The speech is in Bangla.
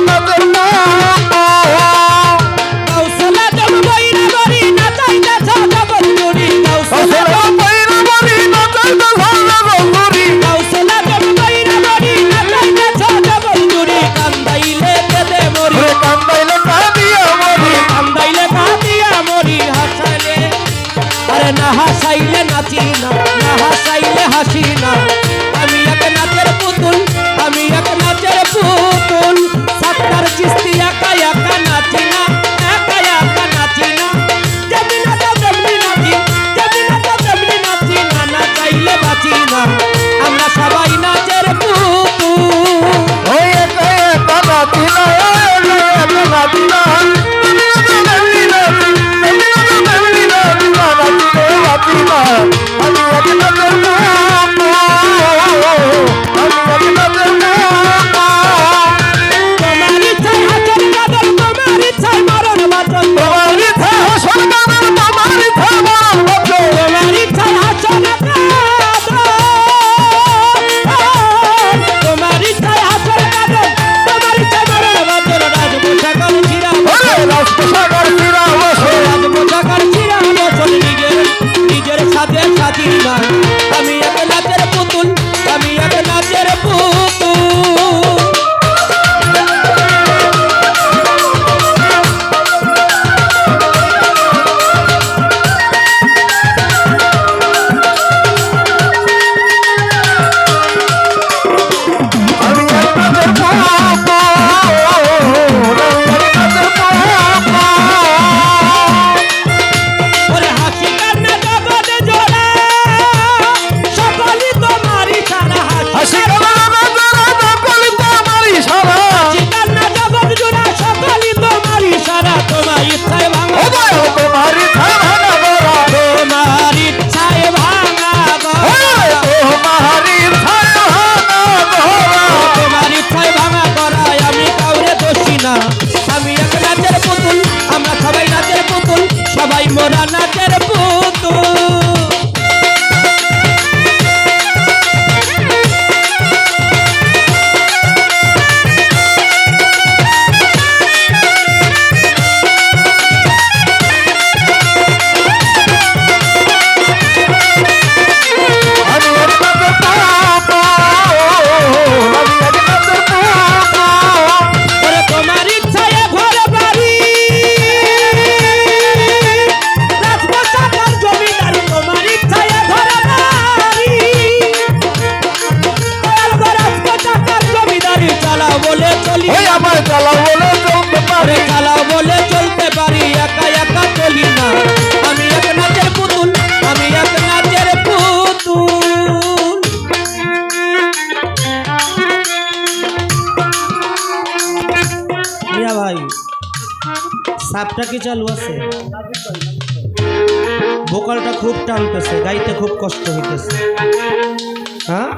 নজর আমি এক নাচের পুতুল আমরা সবাই নাচের পুতুল সবাই মোরা নাচের পুতুল। হাতটা কি চালু আছে? ভোকালটা খুব টানতেছে গাইতে খুব কষ্ট হইতেছে। হ্যাঁ?